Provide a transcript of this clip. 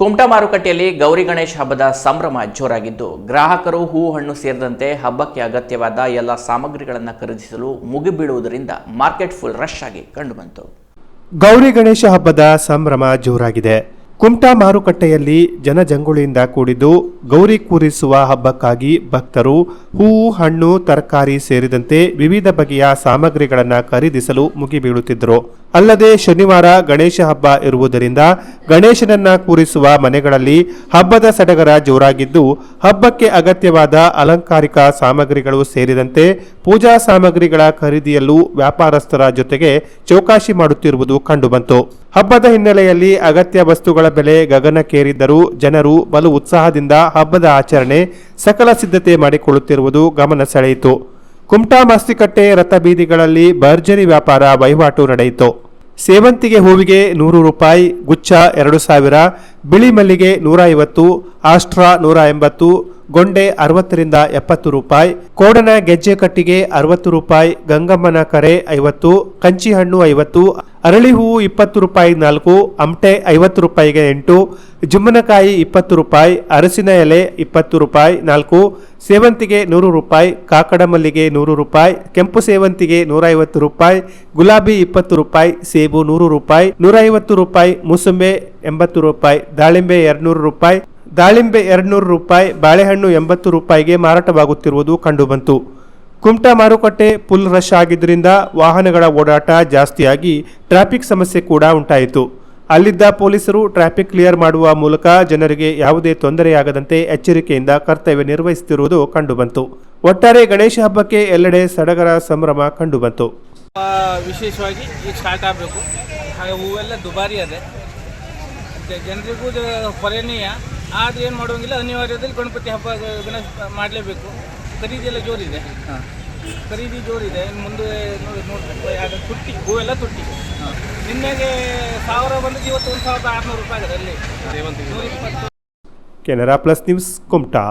ಕುಮಟಾ ಮಾರುಕಟ್ಟೆಯಲ್ಲಿ ಗೌರಿ ಗಣೇಶ ಹಬ್ಬದ ಸಂಭ್ರಮ ಜೋರಾಗಿದ್ದು, ಗ್ರಾಹಕರು ಹೂ ಹಣ್ಣು ಸೇರಿದಂತೆ ಹಬ್ಬಕ್ಕೆ ಅಗತ್ಯವಾದ ಎಲ್ಲ ಸಾಮಗ್ರಿಗಳನ್ನು ಖರೀದಿಸಲು ಮುಗಿಬೀಳುವುದರಿಂದ ಮಾರ್ಕೆಟ್ ಫುಲ್ ರಶ್ ಆಗಿ ಕಂಡುಬಂತು ಗೌರಿ ಗಣೇಶ ಹಬ್ಬದ ಸಂಭ್ರಮ ಜೋರಾಗಿದೆ. ಕುಮಟಾ ಮಾರುಕಟ್ಟೆಯಲ್ಲಿ ಜನಜಂಗುಳಿಯಿಂದ ಕೂಡಿದ್ದು ಗೌರಿ ಕೂರಿಸುವ ಹಬ್ಬಕ್ಕಾಗಿ ಭಕ್ತರು ಹೂವು ಹಣ್ಣು, ತರಕಾರಿ ಸೇರಿದಂತೆ ವಿವಿಧ ಬಗೆಯ ಸಾಮಗ್ರಿಗಳನ್ನು ಖರೀದಿಸಲು ಮುಗಿಬೀಳುತ್ತಿದ್ದರು. ಅಲ್ಲದೆ ಶನಿವಾರ ಗಣೇಶ ಹಬ್ಬ ಇರುವುದರಿಂದ ಗಣೇಶನನ್ನ ಕೂರಿಸುವ ಮನೆಗಳಲ್ಲಿ ಹಬ್ಬದ ಸಡಗರ ಜೋರಾಗಿದ್ದು, ಹಬ್ಬಕ್ಕೆ ಅಗತ್ಯವಾದ ಅಲಂಕಾರಿಕ ಸಾಮಗ್ರಿಗಳು ಸೇರಿದಂತೆ ಪೂಜಾ ಸಾಮಗ್ರಿಗಳ ಖರೀದಿಯಲ್ಲೂ ವ್ಯಾಪಾರಸ್ಥರ ಜೊತೆಗೆ ಚೌಕಾಶಿ ಮಾಡುತ್ತಿರುವುದು ಕಂಡುಬಂತು. ಹಬ್ಬದ ಹಿನ್ನೆಲೆಯಲ್ಲಿ ಅಗತ್ಯ ವಸ್ತುಗಳ ಬೆಲೆ ಗಗನಕ್ಕೇರಿದ್ದರೂ ಜನರು ಬಲು ಉತ್ಸಾಹದಿಂದ ಹಬ್ಬದ ಆಚರಣೆ ಸಕಲ ಸಿದ್ಧತೆ ಮಾಡಿಕೊಳ್ಳುತ್ತಿರುವುದು ಗಮನ ಸೆಳೆಯಿತು. ಕುಮಟಾ ಮಾಸ್ತಿಕಟ್ಟೆ ರಥಬೀದಿಗಳಲ್ಲಿ ಭರ್ಜರಿ ವ್ಯಾಪಾರ ವಹಿವಾಟು ನಡೆಯಿತು. ಸೇವಂತಿಗೆ ಹೂವಿಗೆ ನೂರು ರೂಪಾಯಿ, ಗುಚ್ಛ ಎರಡು ಸಾವಿರ, ಬಿಳಿ ಮಲ್ಲಿಗೆ ನೂರ ಐವತ್ತು, ಆಸ್ಟ್ರಾ ನೂರ ಎಂಬತ್ತು ಗೊಂಡೆ ಅರವತ್ತರಿಂದ ಎಪ್ಪತ್ತು ರೂಪಾಯಿ, ಕೋಡನ ಗೆಜ್ಜೆ ಕಟ್ಟಿಗೆ ಅರವತ್ತು ರೂಪಾಯಿ, ಗಂಗಮ್ಮನ ಕರೆ ಐವತ್ತು ಕಂಚಿ ಹಣ್ಣು ಐವತ್ತು ಅರಳಿ ಹೂವು ಇಪ್ಪತ್ತು ರೂಪಾಯಿ ನಾಲ್ಕು, ಅಮಟೆ ಐವತ್ತು ರೂಪಾಯಿಗೆ ಎಂಟು, ಜುಮ್ಮನಕಾಯಿ ಇಪ್ಪತ್ತು ರೂಪಾಯಿ, ಅರಸಿನ ಎಲೆ ಇಪ್ಪತ್ತು ರೂಪಾಯಿ ನಾಲ್ಕು, ಸೇವಂತಿಗೆ ನೂರು ರೂಪಾಯಿ ಕಾಕಡ ಮಲ್ಲಿಗೆ ನೂರು ರೂಪಾಯಿ, ಕೆಂಪು ಸೇವಂತಿಗೆ ನೂರ ಐವತ್ತು ರೂಪಾಯಿ, ಗುಲಾಬಿ ಇಪ್ಪತ್ತು ರೂಪಾಯಿ, ಸೇಬು ನೂರು ರೂಪಾಯಿ ನೂರ ಐವತ್ತು ರೂಪಾಯಿ, ಮೂಸಂಬೆ ಎಂಬತ್ತು ರೂಪಾಯಿ, ದಾಳಿಂಬೆ ಎರಡ್ನೂರು ರೂಪಾಯಿ ದಾಳಿಂಬೆ ಎರಡುನೂರು ರೂಪಾಯಿ, ಬಾಳೆಹಣ್ಣು ಎಂಬತ್ತು ರೂಪಾಯಿಗೆ ಮಾರಾಟವಾಗುತ್ತಿರುವುದು ಕಂಡುಬಂತು. ಕುಮಟಾ ಮಾರುಕಟ್ಟೆ ಫುಲ್ ರಶ್ ಆಗಿದ್ದರಿಂದ ವಾಹನಗಳ ಓಡಾಟ ಜಾಸ್ತಿಯಾಗಿ ಟ್ರಾಫಿಕ್ ಸಮಸ್ಯೆ ಕೂಡ ಉಂಟಾಯಿತು. ಅಲ್ಲಿದ್ದ ಪೊಲೀಸರು ಟ್ರಾಫಿಕ್ ಕ್ಲಿಯರ್ ಮಾಡುವ ಮೂಲಕ ಜನರಿಗೆ ಯಾವುದೇ ತೊಂದರೆಯಾಗದಂತೆ ಎಚ್ಚರಿಕೆಯಿಂದ ಕರ್ತವ್ಯ ನಿರ್ವಹಿಸುತ್ತಿರುವುದು ಕಂಡುಬಂತು. ಒಟ್ಟಾರೆ ಗಣೇಶ ಹಬ್ಬಕ್ಕೆ ಎಲ್ಲೆಡೆ ಸಡಗರ ಸಂಭ್ರಮ ಕಂಡುಬಂತು. ವಿಶೇಷವಾಗಿ ಈಗ ಸ್ಟಾರ್ಟ್ ಆಗಬೇಕು. ಹಾಗೆ ಹೂವೆಲ್ಲ ದುಬಾರಿ ಅದೇ. ಜನರಿಗೂ ಹೊರೆನೀಯ ಆದರೆ ಏನು ಮಾಡುವಂಗಿಲ್ಲ ಅನಿವಾರ್ಯದಲ್ಲಿ ಗಣಪತಿ ಹಬ್ಬ ಗಣೇಶ ಮಾಡಲೇಬೇಕು. ಖರೀದಿ ಎಲ್ಲ ಜೋರಿದೆ ಖರೀದಿ ಜೋರಿದೆ. ಇನ್ನು ಮುಂದೆ ನೋಡಿ ನೋಡ್ಬೇಕು. ಯಾಕೆ ತುಟ್ಟಿ ಎಲ್ಲ ತುಟ್ಟಿ. ನಿನ್ನೆಗೆ ಸಾವಿರ ಬಂದಿದ್ದು ಇವತ್ತು ಒಂದು ಸಾವಿರದ ಆರುನೂರು ರೂಪಾಯಿ ಆಗಿದೆ ಅಲ್ಲಿ. ನೂರ ಇಪ್ಪತ್ತು ಕೆನರಾ ಪ್ಲಸ್ ನ್ಯೂಸ್ ಕುಮಟಾ.